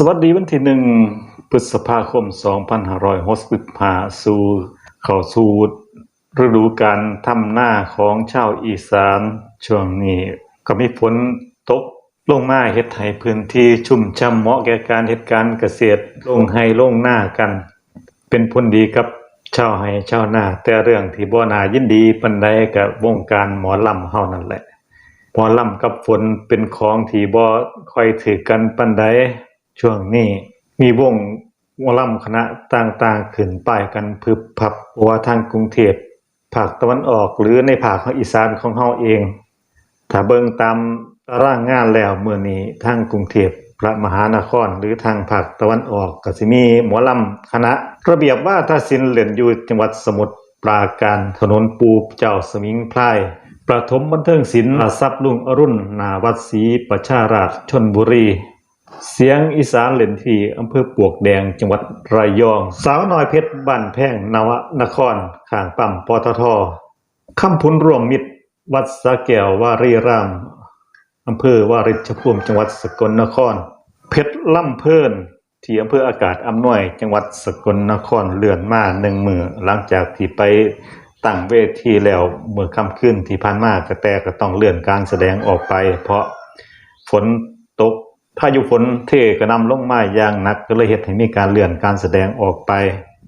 สวัสดีวันที่หนึ่งพฤษภาคม 2565สู่เข้าสู่ฤดูการทำหน้าของชาวอีสานช่วงนี้ก็มีฝนตกลงมาเฮ็ดให้พื้นที่ชุ่มช่ำเหมาะแก่การเฮ็ดการเกษตรลงให้ลงหน้ากัน เป็นผลดีกับชาวไร่ชาวหน้า แต่เรื่องที่บ่น่ายินดีปานใดกับวงการหมอลำเฮานั่นแหละหมอลำกับฝนเป็นของที่บ่ค่อยถือกันปานใด ช่วงนี้มีวงหมอลำคณะต่างๆ ขึ้นป้ายกันพึบพับว่าทางกรุงเทพภาคตะวันออกหรือในภาคอีสานของเฮาเอง ถ้าเบิ่งตามตารางงานแล้วเมื้อนี้ทางกรุงเทพพระมหานครหรือทางภาคตะวันออกก็สิมีหมอลำคณะ ระเบียบว่าทศิลป์เล่นอยู่จังหวัดสมุทรปราการถนนปูเจ้าสมิงพรายประถมบันเทิงศิลป์ทรัพย์ลุงอรุณนาวัดศรีประชาราชชนบุรี เสียงอีสานเหล่นทีอำเภอปวกแดงจังหวัดระยอง สาวน้อยเพชรบ้านแพงนวนครข้างปั๊มปตทคำพุนรวมมิตร วัดสะแก้ววารีรามอำเภอวาริชภูมิจังหวัดสกลนคร เพชรล่ำเพิ่นที่อำเภออากาศอำนวย จังหวัดสกลนครเลื่อนมาหนึ่งมือหลังจากที่ไปตั้งเวทีแล้วเมื่อค่ำคืนที่ผ่านมากระแตก็ต้องเลื่อนการแสดงออกไป เพราะฝนตก พายุฝนเทกระนำลงมาอย่างหนักก็เลยเหตุให้มีการเลื่อนการแสดงออกไป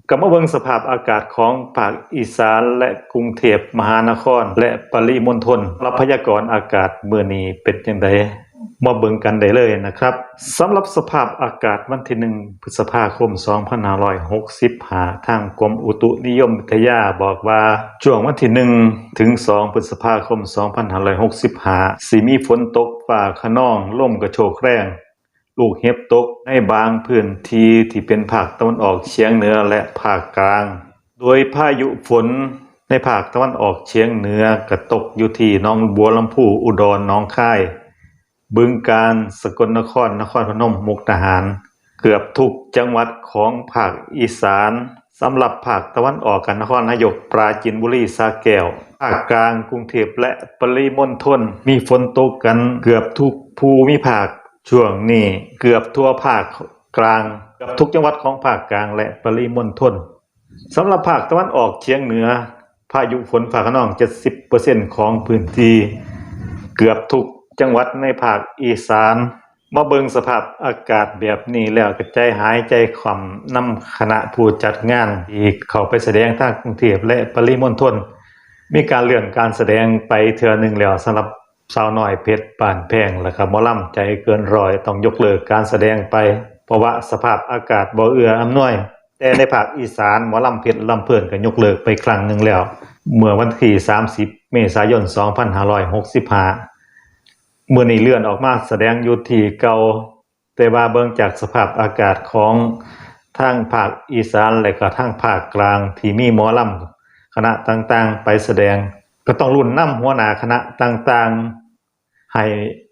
ก็มาเบิงสภาพอากาศของภาคอีสานและกรุงเทพมหานคร และปริมณฑลรับพยากรณ์อากาศเมื่อนี้เป็นยังไง มาเบิ่งกันได้เลยนะครับสำหรับสภาพอากาศวันที่1พฤษภาคม 2565 ทางกรมอุตุนิยมวิทยาบอกว่าช่วงวันที่1ถึง 2 พฤษภาคม 2565สิมีฝนตกฟ้าคะนองลมกระโชกแรงลูกเห็บตกในบางพื้นที่ที่เป็นภาคตะวันออกเฉียงเหนือและภาคกลาง โดยพายุฝนในภาคตะวันออกเฉียงเหนือกระตกอยู่ที่หนองบัวลำพูอุดรหนองค่าย บึงกาฬสกลนคร นครพนม มุกดาหาร เกือบทุกจังหวัดของภาคอีสานสำหรับภาคตะวันออกกันนครนายกปราจีนบุรีสระแก้วภาคกลางกรุงเทพและปริมณฑลมีฝนตกกันเกือบทุกภูมิภาคช่วงนี้เกือบทั่วภาคกลางเกือบทุกจังหวัดของภาคกลางและปริมณฑลสำหรับภาคตะวันออกเฉียงเหนือพายุฝนฟ้าคะนอง 70%ของพื้นที่ เกือบทุก จังหวัดในภาคอีสาน มาเบิงสภาพอากาศแบบนี้แล้วก็ใจหายใจคว่ำนำคณะผู้จัดงานที่เข้าไปแสดงทางกรุงเทพและปริมณฑลมีการเลื่อนการแสดงไปเทื่อหนึงแล้วสำหรับสาวน้อยเพชรป่านแพงและก็หมอลำใจเกินร้อยต้องยกเลิกการแสดงไป เพราะว่าสภาพอากาศบ่เอื้ออำนวย แต่ในภาคอีสานหมอลำเพชรลำเพิ่นก็ยกเลิกไปครั้งหนึงแล้ว เมื่อวันที่ 30 เมษายน 2565 มื่อนี้เลื่อนออกมาแสดงอยู่ที่เก่าแต่ว่าเบิ่งจากสภาพอากาศของทางภาคอีสานและก็ทางภาคกลางที่มีหมอลำคณะต่างๆ ไปแสดง ก็ต้องรุ่นนํหัวหน้าคณะต่างๆ ให้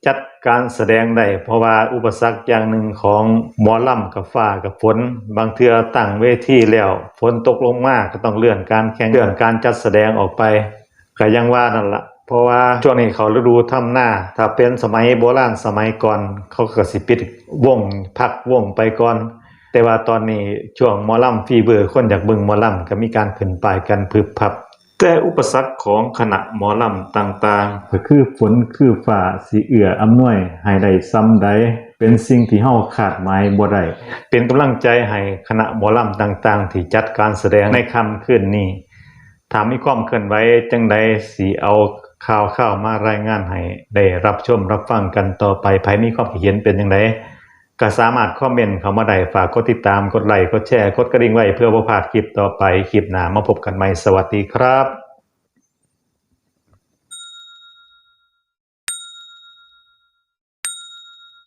จัดการแสดงได้เพราะว่าอุปสรรคอย่างหนึ่งของหมอลำกับฟ้ากับฝน บางเทื่อตั้งเวทีแล้วฝนตกลงมาก็ต้องเลื่อนการแข่งเลื่อนการจัดแสดงออกไปก็ยังว่านั่นละ เพราะว่าช่วงนี้เขาฤดูทำหน้า ถ้าเป็นสมัยโบราณสมัยก่อน เขาก็สิปิดวงพักวงไปก่อน แต่ว่าตอนนี้ช่วงหมอลำฟีเบอร์คนอยากเบิ่งหมอลำก็มีการขึ้นป้ายกันพึบพับ แต่อุปสรรคของคณะหมอลำต่างๆ ก็คือฝนคือฟ้าสิเอื้ออำนวยให้ได้ซ้ำใดเป็นสิ่งที่เฮาคาดหมายบ่ได้เป็นกำลังใจให้คณะหมอลำต่างๆ ที่จัดการแสดงในค่ำคืนนี้ถามมีความเคลื่อนไหวจังใดสีเอา ข่าวข่าวมารายงานให้ได้รับชมรับฟังกันต่อไปภายมีความคิดเห็นเป็นจังไรก็สามารถคอมเมนต์เข้ามาได้ฝากกดติดตามกดไลค์กดแชร์กดกระดิ่งไว้เพื่อบ่พลาดคลิปต่อไปคลิปหน้ามาพบกันใหม่สวัสดีครับ